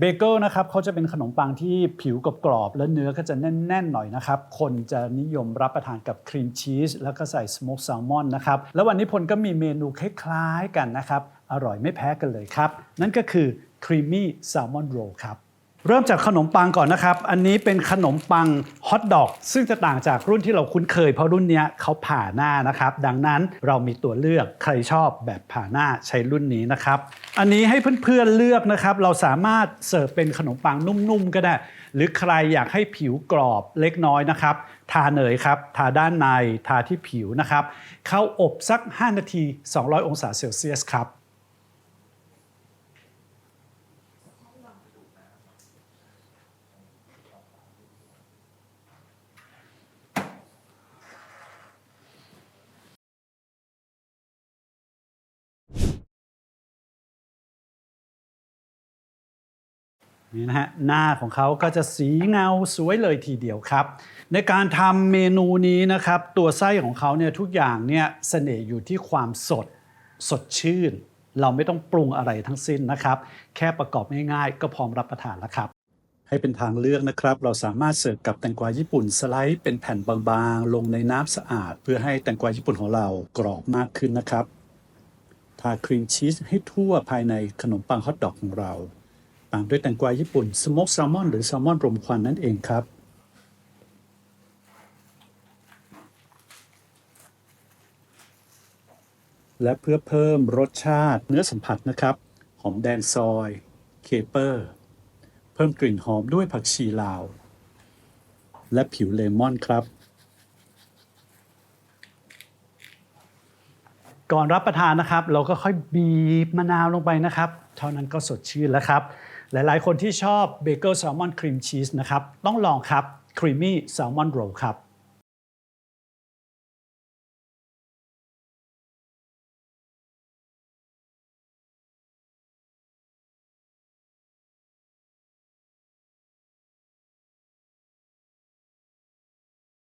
เบเกิลนะครับเขาจะเป็นขนมปังที่ผิวกรอบๆและเนื้อก็จะแน่นๆหน่อยนะครับ คนจะนิยมรับประทานกับครีมชีสแล้วก็ใส่สโมกแซลมอนนะครับ แล้ววันนี้พลก็มีเมนูคล้ายๆกันนะครับ อร่อยไม่แพ้กันเลยครับ นั่นก็คือครีมมี่แซลมอนโรลครับ เริ่มจากขนมปังก่อนนะครับ อันนี้เป็นขนมปังฮอทดอก ซึ่งจะต่างจากรุ่นที่เราคุ้นเคย เพราะรุ่นนี้เขาผ่าหน้านะครับ ดังนั้นเรามีตัวเลือกใครชอบแบบผ่าหน้าใช้รุ่นนี้นะครับ อันนี้ให้เพื่อนๆเลือกนะครับ เราสามารถเสิร์ฟเป็นขนมปังนุ่มๆก็ได้ หรือใครอยากให้ผิวกรอบเล็กน้อยนะครับ ทาเนยครับ ทาด้านใน ทาที่ผิวนะครับ เข้าอบสัก 5 นาที 200 องศาเซลเซียสครับ นี่นะฮะหน้าของเขาก็จะสีเงาสวยเลยทีเดียวครับ ในการทำเมนูนี้นะครับ ตัวไส้ของเขาเนี่ยทุกอย่างเนี่ยเสน่ห์อยู่ที่ความสดสดชื่น เราไม่ต้องปรุงอะไรทั้งสิ้นนะครับ แค่ประกอบง่ายๆ ก็พร้อมรับประทานแล้วครับ ให้เป็นทางเลือกนะครับ เราสามารถเสิร์ฟกับแตงกวาญี่ปุ่นสไลด์เป็นแผ่นบางๆ ลงในน้ำสะอาด เพื่อให้แตงกวาญี่ปุ่นของเรากรอบมากขึ้นนะครับทาครีมชีสให้ทั่วภายในขนมปังฮอทดอกของเรา ตามด้วยแตงกวาญี่ปุ่นสโมกแซลมอนหรือแซลมอนรมควันนั่นเองครับ และเพื่อเพิ่มรสชาติเนื้อสัมผัสนะครับ หอมแดงซอย เคเปอร์ เพิ่มกลิ่นหอมด้วยผักชีลาว และผิวเลมอนครับก่อนรับประทานนะครับ เราก็ค่อยบีบมะนาวลงไปนะครับ เท่านั้นก็สดชื่นแล้วครับ หลายๆ คนที่ชอบเบเกิลแซลมอนครีมชีสนะครับต้องลองครับครีมมี่แซลมอนโรลครับ